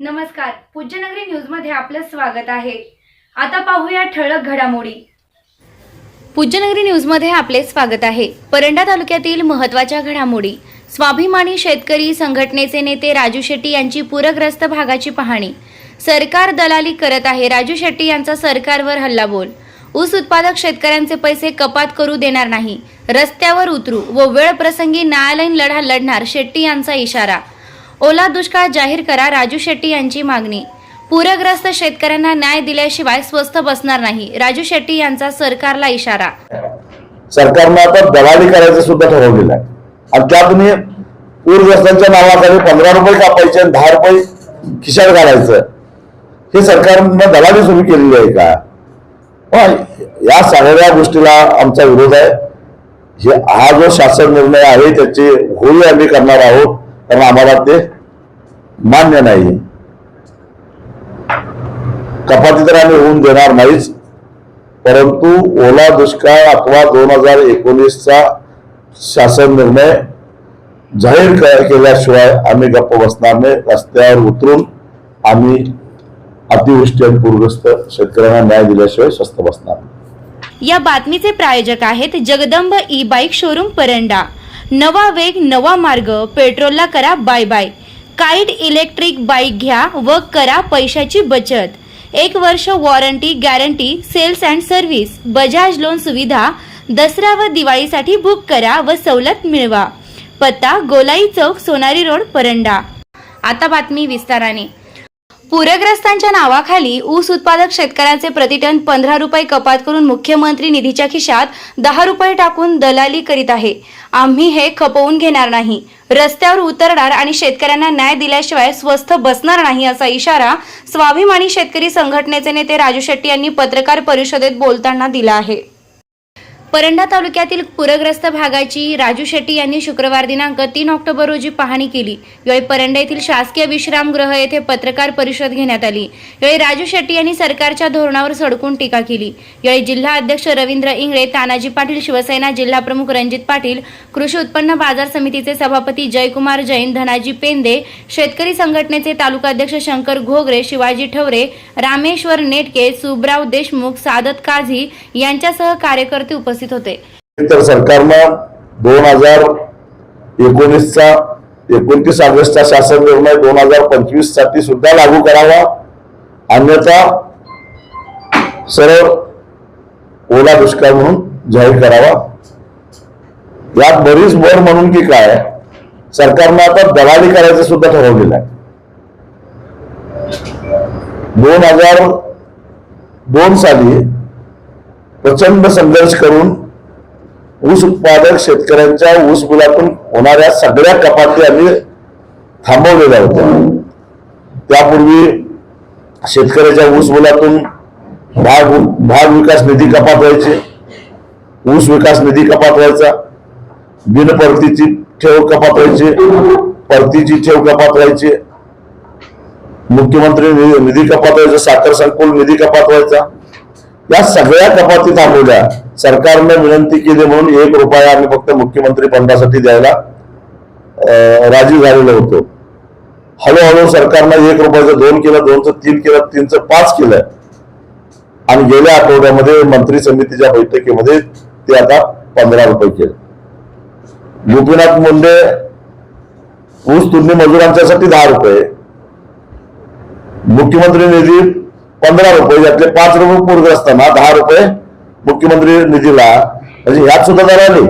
नमस्कार. पूज्यनगरी न्यूजमध्ये आपलं स्वागत आहे. आता पाहूया ठळक घडामोडी. पूज्यनगरी न्यूजमध्ये आपले स्वागत आहे. परंडा तालुक्यातील महत्त्वाच्या घडामोडी. स्वाभिमानी शेतकरी संघटनेचे नेते राजू शेट्टी यांची पूरग्रस्त भागाची पाहणी. सरकार दलाली करत आहे. राजू शेट्टी यांचा सरकारवर हल्लाबोल. ऊस उत्पादक शेतकऱ्यांचे पैसे कपात करू देणार नाही. रस्त्यावर उतरू व वेळ प्रसंगी न्यायालयीन लढा लढणार शेट्टी यांचा इशारा. ओला दुष्काळ जाहीर करा राजू शेट्टी यांची मागणी. पूरग्रस्त शेतकऱ्यांना न्याय दिल्याशिवाय स्वस्थ बसणार नाही राजू शेट्टी यांचा सरकारला इशारा. सरकारनं आता दलाली करायचं सुद्धा ठरवलेलं आहे. आणि त्यातून पूरग्रस्तांच्या नावाखाली पंधरा रुपये कापायचे आणि दहा रुपये खिशात घालायचं. हे सरकारनं दलाली सुरू केलेली आहे का? पण या सगळ्या गोष्टीला आमचा विरोध आहे. हे हा जो शासन निर्णय आहे त्याची होळी आम्ही करणार आहोत. कारण आम्हाला ते मान्य नाही. कपाती तर आम्ही होऊन देणार नाहीच परंतु ओला दुष्काळ अथवा दोन हजार एकोणीसचा शासन निर्णय जाहीर केल्याशिवाय आम्ही गप्प बसणार नाही. रस्त्यावर उतरून आम्ही अतिवृष्टी आणि पूरग्रस्त शेतकऱ्यांना न्याय दिल्याशिवाय स्वस्त बसणार. या बातमीचे प्रायोजक आहेत Jagdamb e bike showroom Paranda. नवा वेग नवा मार्ग. पेट्रोलला करा bye bye. Kite electric bike घ्या व करा पैशाची बचत. एक वर्ष warranty guarantee sales and service. Bajaj loan सुविधा. दसरा व दिवाळीसाठी बुक करा व सवलत मिळवा. पत्ता गोलाई चौक सोनारी रोड परंडा. आता बातमी विस्ताराने. पूरग्रस्तांच्या नावाखाली ऊस उत्पादक शेतकऱ्यांचे प्रतिटन पंधरा रुपये कपात करून मुख्यमंत्री निधीच्या खिशात दहा रुपये टाकून दलाली करीत आहे. आम्ही हे खपवून घेणार नाही. रस्त्यावर उतरणार आणि शेतकऱ्यांना न्याय दिल्याशिवाय स्वस्थ बसणार नाही असा इशारा स्वाभिमानी शेतकरी संघटनेचे नेते राजू शेट्टी यांनी पत्रकार परिषदेत बोलताना दिला आहे. परंडा तालुक्यातील पूरग्रस्त भागाची राजू शेट्टी यांनी शुक्रवार दिनांक तीन ऑक्टोबर रोजी पाहणी केली. यावेळी परंडा येथील शासकीय विश्रामगृह येथे पत्रकार परिषद घेण्यात आली. यावेळी राजू शेट्टी यांनी सरकारच्या धोरणावर सडकून टीका केली. यावेळी जिल्हा अध्यक्ष रवींद्र इंगळे तानाजी पाटील शिवसेना जिल्हा प्रमुख रणजित पाटील कृषी उत्पन्न बाजार समितीचे सभापती जयकुमार जैन धनाजी पेंदे शेतकरी संघटनेचे तालुकाध्यक्ष शंकर घोगरे शिवाजी ठवरे रामेश्वर नेटके सुब्राव देशमुख सादत काझी यांच्यासह कार्यकर्ते उपस्थित होते. तर सरकारनं दोन हजार एकोणीसचा एकोणतीस ऑगस्टचा शासन निर्णय दोन हजार पंचवीससाठी सुद्धा लागू करावा. अन्यथा सरळ ओला दुष्काळ म्हणून जाहीर करावा. यात बरीच भर म्हणून की काय सरकारनं आता दलाली करायचं सुद्धा ठरवलेलं आहे. दोन हजार दोन साली प्रचंड संघर्ष करून ऊस उत्पादक शेतकऱ्यांच्या ऊस बिलातून होणाऱ्या सगळ्या कपाती आम्ही थांबवलेल्या होत्या. त्यापूर्वी शेतकऱ्याच्या ऊस बिलातून भाग भाग विकास निधी कपात व्हायचे ऊस विकास निधी कपात व्हायचा बिनपरतीची ठेव कपात व्हायची परतीची ठेव कपात व्हायची मुख्यमंत्री निधी कपात व्हायचा साखर संकुल निधी कपात व्हायचा या सगळ्या कपाती थांबवल्या सरकारने विनंती केली म्हणून एक रुपया आम्ही फक्त मुख्यमंत्री फंडासाठी द्यायला राजी झालेलो होतो. हळूहळू सरकारनं एक रुपयाचं दोन केलं दोनचं तीन केलं तीनचं पाच केलं आणि गेल्या आठवड्यामध्ये मंत्री समितीच्या बैठकीमध्ये ते आता पंधरा रुपये केले. गोपीनाथ मुंडे ऊस तुडणी मजुरांच्यासाठी दहा रुपये. मुख्यमंत्री निधी पंधरा रुपये यातले पाच रुपये पूरग्रस्तांना दहा रुपये मुख्यमंत्री निधीला. म्हणजे ह्यात सुद्धा जरा नाही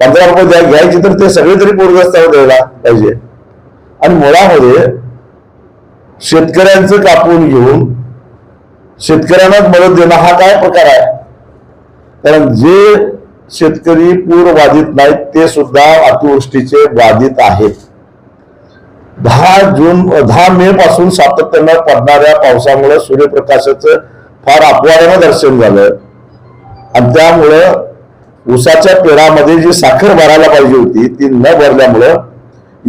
पंधरा रुपये द्या घ्यायचे तर ते सगळे तरी पूरग्रस्तावर द्यायला पाहिजे. आणि मुळामध्ये शेतकऱ्यांचं कापून घेऊन शेतकऱ्यांनाच मदत देणं हा काय प्रकार आहे? कारण जे शेतकरी पूर बाधित नाहीत ते सुद्धा अतिवृष्टीचे बाधित आहेत. दहा जून दहा मे पासून सातत्यानं पडणाऱ्या पावसामुळे सूर्यप्रकाशाचं फार अपवादानं दर्शन झालं. आणि त्यामुळं ऊसाच्या पेरामध्ये जी साखर भरायला पाहिजे होती ती न भरल्यामुळं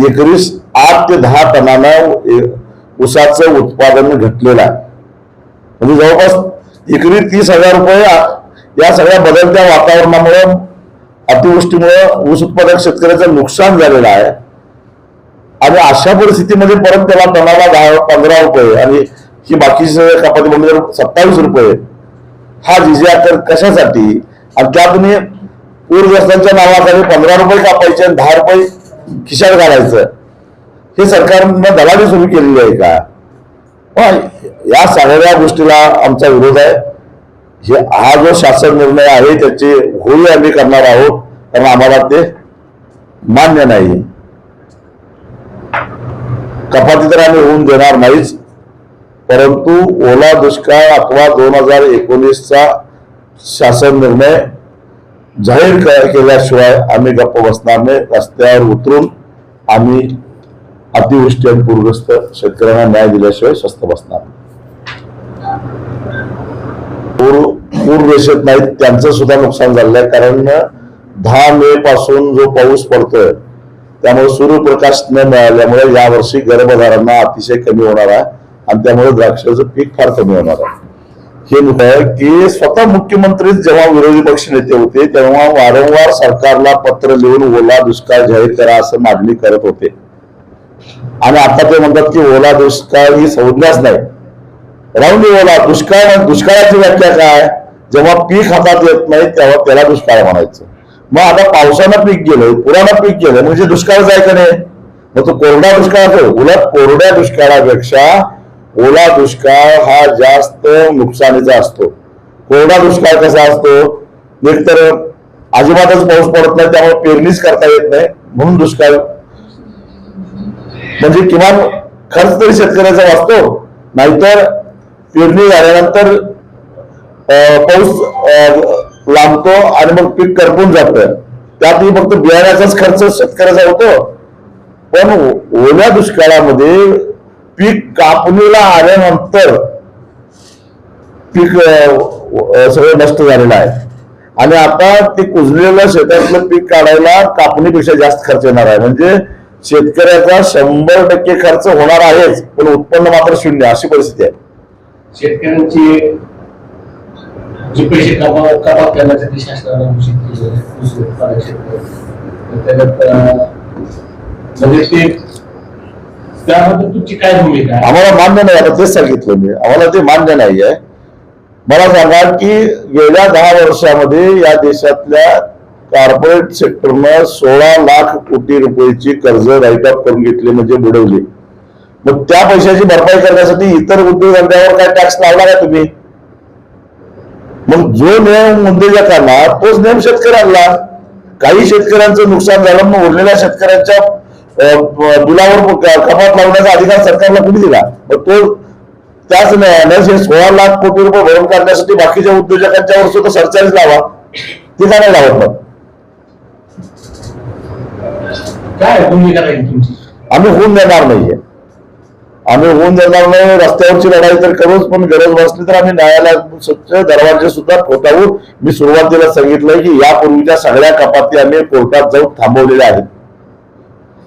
एकवीस आठ ते दहा टनानं ए- ऊसाचं उत्पादन घटलेलं आहे. म्हणजे जवळपास एकवीस तीस हजार रुपये या सगळ्या बदलत्या वातावरणामुळं अतिवृष्टीमुळं ऊस उत्पादक शेतकऱ्याचं नुकसान झालेलं आहे. आणि अशा परिस्थितीमध्ये परत त्याला टनाला दहा पंधरा रुपये आणि ही बाकीचे कपाती म्हणजे सत्तावीस रुपये हा जिजिया कर कशासाठी? आणि त्या तुम्ही पूरग्रस्तांच्या नावाखाली पंधरा रुपये कापायचे आणि दहा रुपये खिशात घालायचं हे सरकारनं दलाली सुरू केलेली आहे का? या सगळ्या गोष्टीला आमचा विरोध आहे. हे हा जो शासन निर्णय आहे त्याची होळी आम्ही करणार आहोत कारण आम्हाला ते मान्य नाही. कपाती तर आम्ही होऊन देणार नाहीच. परंतु ओला दुष्काळ अथवा दोन हजार एकोणीसचा शासन निर्णय जाहीर केल्याशिवाय आम्ही गप्प बसणार नाही. रस्त्यावर उतरून आम्ही अतिवृष्टी आणि पूरग्रस्त शेतकऱ्यांना न्याय दिल्याशिवाय स्वस्त बसणार पूर पूर रेषेत नाहीत त्यांचं सुद्धा नुकसान झालंय. आहे कारण दहा मे पासून जो पाऊस पडतोय त्यामुळे सूर्यप्रकाश न मिळाल्यामुळे यावर्षी गर्भधारांना अतिशय कमी होणार आहे आणि त्यामुळे द्राक्षाचं पीक फार कमी होणार आहे. हे मुद्दा आहे की स्वतः मुख्यमंत्री जेव्हा विरोधी पक्ष नेते होते तेव्हा वारंवार सरकारला पत्र लिहून ओला दुष्काळ जाहीर करा असं मागणी करत होते. आणि आता ते म्हणतात की ओला दुष्काळ ही संज्ञाच नाही. राहून ओला दुष्काळ दुष्काळाची व्याख्या काय? जेव्हा पीक हातात येत नाही तेव्हा त्याला दुष्काळ म्हणायचं. मग आता पावसानं पीक गेलं पुरानं पीक गेलं म्हणजे दुष्काळच जायचं नाही? मग तो कोरडा दुष्काळ असतो उलट कोरड्या दुष्काळापेक्षा ओला दुष्काळ हा जास्त नुकसानीचा असतो. कोरडा दुष्काळ कसा असतो? एकतर अजिबातच पाऊस पडत नाही त्यामुळे पेरणीच करता येत नाही म्हणून दुष्काळ. म्हणजे किमान खर्च तरी शेतकऱ्याचा वाचतो नाहीतर पेरणी झाल्यानंतर अं, पाऊस लांबतो आणि मग पीक करपून जातं. त्यातही फक्त बियाण्याचाच खर्च शेतकऱ्याचा होतो. पण ओल्या दुष्काळामध्ये पीक कापणीला आल्यानंतर पीक सगळं नष्ट झालेलं आहे. आणि आता ते कुजलेलं शेतातलं पीक काढायला कापणीपेक्षा जास्त खर्च येणार आहे. म्हणजे शेतकऱ्याचा शंभर टक्के खर्च होणार आहेच पण उत्पन्न मात्र शून्य अशी परिस्थिती आहे. शेतकऱ्यांची जे पैसे कमा कपात करण्यासाठी शासनाला घोषित केलेले आहे, ऊस उत्पादक शेतकरी त्याच्यात म्हणजे ते त्याबद्दल तुमची काय भूमिका आहे आम्हाला मान्य नाही आता तेच सांगितलं मी आम्हाला ते मान्य नाही आहे मला सांगा की गेल्या दहा वर्षामध्ये या देशातल्या कॉर्पोरेट सेक्टरनं सोळा लाख कोटी रुपयाची कर्ज राईट ऑफ करून घेतली म्हणजे बुडवली मग त्या पैशाची भरपाई करण्यासाठी इतर उद्योगधंद्यावर काय टॅक्स लावला का तुम्ही मग जो नियम उद्योजकांना तोच नियम शेतकऱ्यांना. काही शेतकऱ्यांचं नुकसान झालं मग उरलेल्या शेतकऱ्यांच्या बिलावर कपात लावण्याचा अधिकार सरकारला कुणी दिला? मग तो त्याच न्यायालयाने हे सोळा लाख कोटी रुपये भरून काढण्यासाठी बाकीच्या उद्योजकांच्या वर सुद्धा सरचार्ज लावा. ते का नाही लावत मग? काय आम्ही होऊन देणार नाहीये. आम्ही होऊन जाणार नाही रस्त्यावरची लढाई तर करूच पण गरज भासली तर आम्ही न्यायालयात स्वच्छ दरवाजे सुद्धा ठोठावू. मी सुरुवातीला सांगितलंय की यापूर्वीच्या सगळ्या कपाती आम्ही कोर्टात जाऊन थांबवलेल्या आहेत.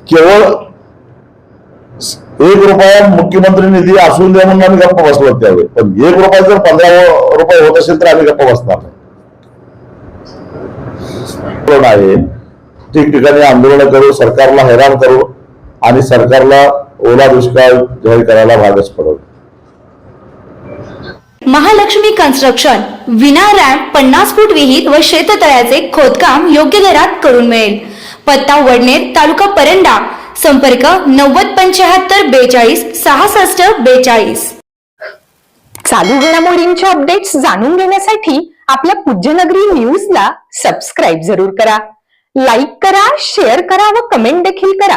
केवळ एक रुपया मुख्यमंत्री निधी असून द्या म्हणून आम्ही गप्प बसलो त्यावेळी. पण एक रुपया जर पंधरा रुपये होत असेल तर आम्ही गप्प बसणार नाही. आहे. ठिकठिकाणी आंदोलन करू सरकारला हैराण करू आणि सरकारला ओला दुष्काळ जाहीर करायला भागच पडवू महालक्ष्मी कन्स्ट्रक्शन विना रॅम्प पन्नास फूट विहीर व शेततळ्याचे खोदकाम योग्य दरात करून मिळेल. पत्ता वडनेर तालुका परंडा. संपर्क नव्वद पंच्याहत्तर बेचाळीस सहासष्ट बेचाळीस. चालू घडामोडींचे अपडेट्स जाणून घेण्यासाठी आपल्या पूज्यनगरी न्यूजला सबस्क्राईब जरूर करा. लाईक करा शेअर करा व कमेंट देखील करा.